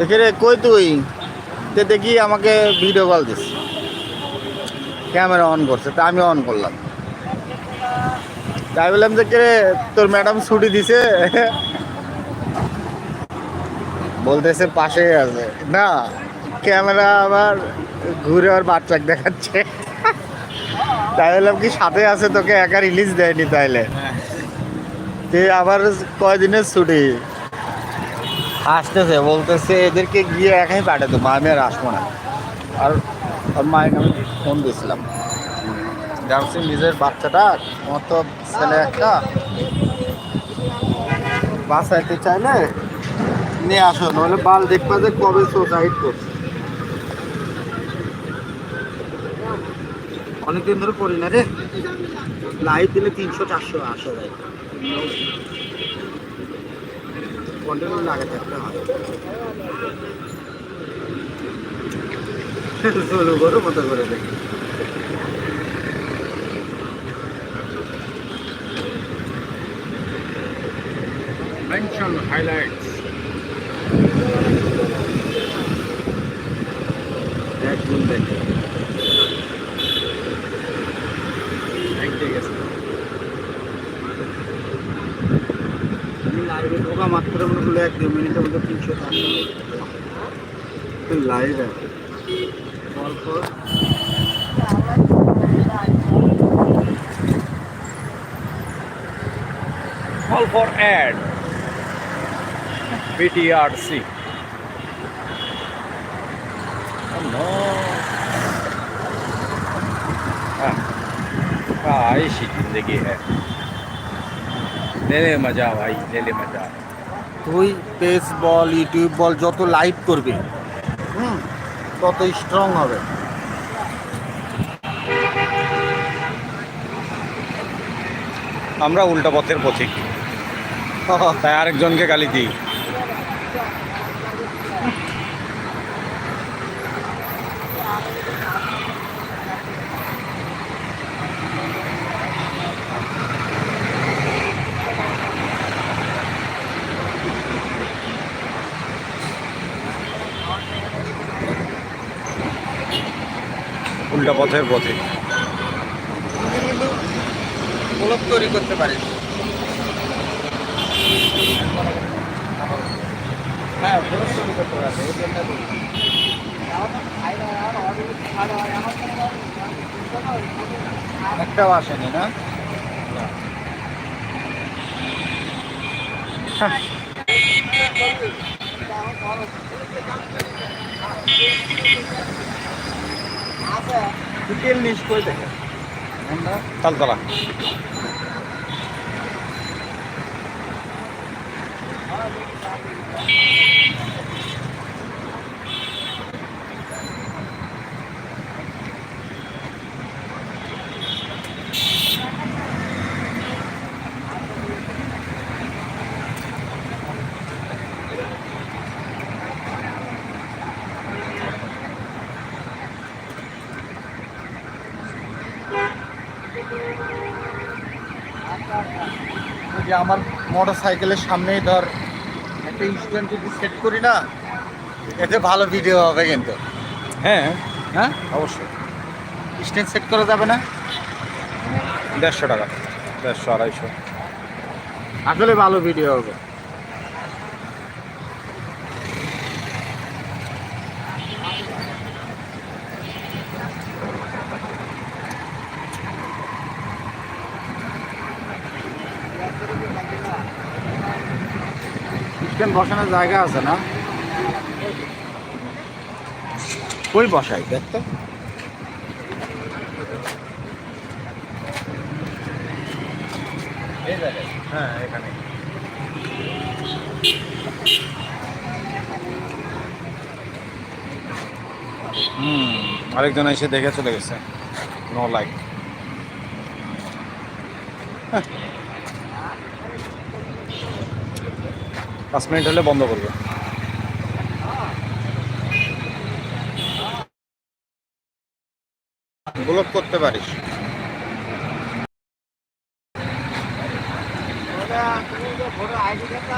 দেখে রে কই তুই? তে দেখি আমাকে ভিডিও কল দিস। ক্যামেরা অন করছে তা আমি অন করলাম। তাই বললাম যে কে তোর ম্যাডাম ছুটি দিছে? বলতেছে পাশে আছে। না ক্যামেরা আবার ঘুরে আর বাচ্চাকে দেখাচ্ছে। তাই বললাম কি সাথে আছে তোকে একা রিলিজ দেয়নি তাইলে। তুই আবার কয়দিনের ছুটি? আসতেছে, বলতেছে এদেরকে গিয়ে একাই পাঠাতো আমি আর আসব না। আর আর মায়ের আমি ফোন দিয়েছিলাম। জানছি নিজের বাচ্চাটা আমার তো ছেলে একটা। বাসাইতে চাইলে নিয়ে আসো, নাহলে বাল দেখবা যে কবে সোসাইড করছে। অনেকদিন ধরে করি না রে। লাইট দিলে তিনশো, চারশো আসো। যায় কন্টিনিউ লাগে থাকতে হয়। করো মতো করে দেখি। Mention highlights. একদম দেখে দেখতে গেছে আমি লাইভে ঢোকা মাত্র মনে করলো এক দু মিনিটের মধ্যে তিনশো চারশো লাইভ অল্প Call for ad. BTRC. Oh no. हाँ हाँ ऐसी जिंदगी है ले ले मजा भाई ले ले मजा তুই পেজ বল ইউটিউব বল যত লাইভ করবি হুম তত স্ট্রং হবে। আমরা উল্টা পথের পথিক। তাই আরেকজনকে গালি দিই। উল্টা পথের ব্লগ তৈরি করতে হ্যাঁ তৈরি করতে পারিস এই জন্য একটাও আসেনি না? তেল নিস করে দেখে। আমরা তালতলা। যে আমার মোটর সাইকেলের সামনেই ধর একটা ইনস্টুডেন্ট যদি সেট করি না এতে ভালো ভিডিও হবে কিন্তু। হ্যাঁ। হ্যাঁ? অবশ্যই। স্ট্যান্ড সেট করা যাবে না? দেড়শো টাকা। দেড়শো আড়াইশো। আসলে ভালো ভিডিও হবে। স্ট্যান্ড বসানোর জায়গা আছে না? কই বসাই? দেখ তো। হ্যাঁ এখানে। হুম আরেকজন এসে দেখে চলে গেছে। নো লাইক পাঁচ মিনিট হলে বন্ধ করবে। ব্লক করতে পারিস।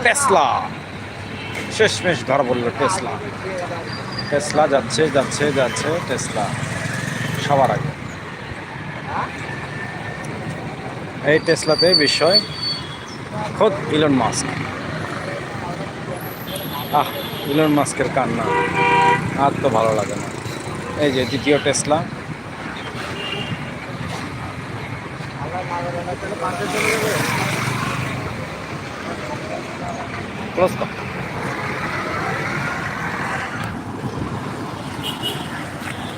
টেসলা। শেষমেশ ধরা বলল টেসলা। টেসলা যাচ্ছে যাচ্ছে যাচ্ছে টেসলা। সবার আগে। এই টেসলাতে বিষয়। খোদ ইলন মাস্ক। আহ ইলন মাস্কের কান্না। আর তো ভালো লাগে না। এই যে দ্বিতীয় টেসলা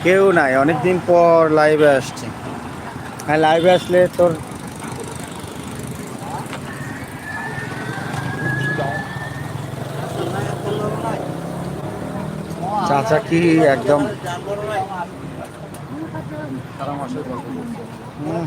কেউ নাই, অনেকদিন পর লাইভে আসছে। হ্যাঁ লাইভে আসলে তোর চাচা কি একদম হুম।